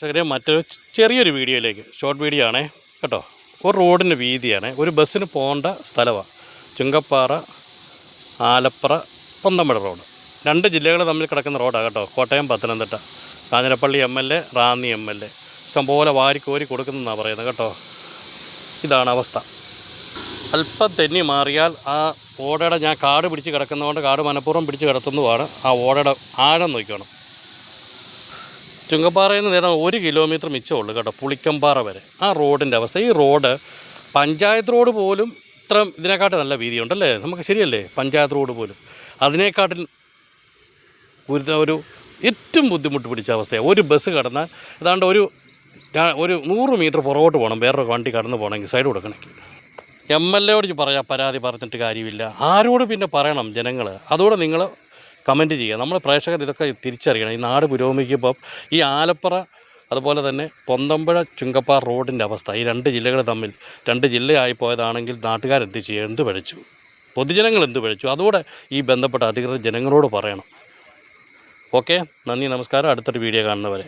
ചെറിയ മറ്റൊരു ചെറിയൊരു വീഡിയോയിലേക്ക്. ഷോർട്ട് വീഡിയോ ആണേ. കേട്ടോ? ഒരു റോഡിന്റെ വീതിയാണ്. ഒരു ബസ്സിന് പോകേണ്ട സ്ഥലമാണ് ചുങ്കപ്പാറ ആലപ്പുറ പൊന്തമട റോഡ്. രണ്ട് ജില്ലകൾ തമ്മിൽ കിടക്കുന്ന റോഡാണ് കേട്ടോ. Kottayam Pathanamthitta. Kanjirappally M L A Ranni M L A ഇഷ്ടംപോലെ വാരിക്കോരി കൊടുക്കുന്നതെന്നാണ് പറയുന്നത് കേട്ടോ. ഇതാണ് അവസ്ഥ. അല്പം തെന്നി മാറിയാൽ ആ ഓടയുടെ ഞാൻ കാട് പിടിച്ച് കിടക്കുന്നതുകൊണ്ട് കാട് മനഃപൂർവം പിടിച്ച് കിടത്തുന്നതുമാണ് ആ ഓടയുടെ ആഴം നോക്കണം ചുങ്കപ്പാറയിൽ നിന്ന് നേരം ഒരു കിലോമീറ്റർ മിച്ചമുള്ളൂ കേട്ടോ പുളിക്കമ്പാറ വരെ. ആ റോഡിന്റെ അവസ്ഥ. ഈ റോഡ് പഞ്ചായത്ത് റോഡ് പോലും ഇത്ര ഇതിനെക്കാട്ടും നല്ല വീതിയുണ്ടല്ലേ? നമുക്ക് ശരിയല്ലേ? പഞ്ചായത്ത് റോഡ് പോലും. അതിനേക്കാട്ടിൽ ഒരു ഏറ്റവും ബുദ്ധിമുട്ട് പിടിച്ച അവസ്ഥയാണ് ഒരു ബസ് കടന്നാൽ ഏതാണ്ട് ഒരു ഒരു നൂറ് മീറ്റർ പുറകോട്ട് പോകണം വേറൊരു വണ്ടി കടന്നു പോകണമെങ്കിൽ സൈഡ് കൊടുക്കണമെങ്കിൽ. എം എൽ എയോട് പറയാം പരാതി പറഞ്ഞിട്ട് കാര്യമില്ല. ആരോട് പിന്നെ പറയണം ജനങ്ങൾ അതുകൂടെ നിങ്ങൾ കമന്റ് ചെയ്യുക. നമ്മൾ പ്രേക്ഷകർ ഇതൊക്കെ തിരിച്ചറിയണം. ഈ നാട് പുരോഗമിക്കുമ്പം ഈ ആലപ്പുറ അതുപോലെ തന്നെ പൊന്തമ്പുഴ ചുങ്കപ്പാറ റോഡിന്റെ അവസ്ഥ ഈ രണ്ട് ജില്ലകൾ തമ്മിൽ രണ്ട് ജില്ലയായി പോയതാണെങ്കിൽ നാട്ടുകാരെന്ത് ചെയ്യുക എന്ത് പഴിച്ചു പൊതുജനങ്ങൾ എന്ത് പഴിച്ചു അതുകൂടെ ഈ ബന്ധപ്പെട്ട അധികൃതർ ജനങ്ങളോട് പറയണം. ഓക്കെ? നന്ദി നമസ്കാരം. അടുത്തൊരു വീഡിയോ കാണുന്നവരെ.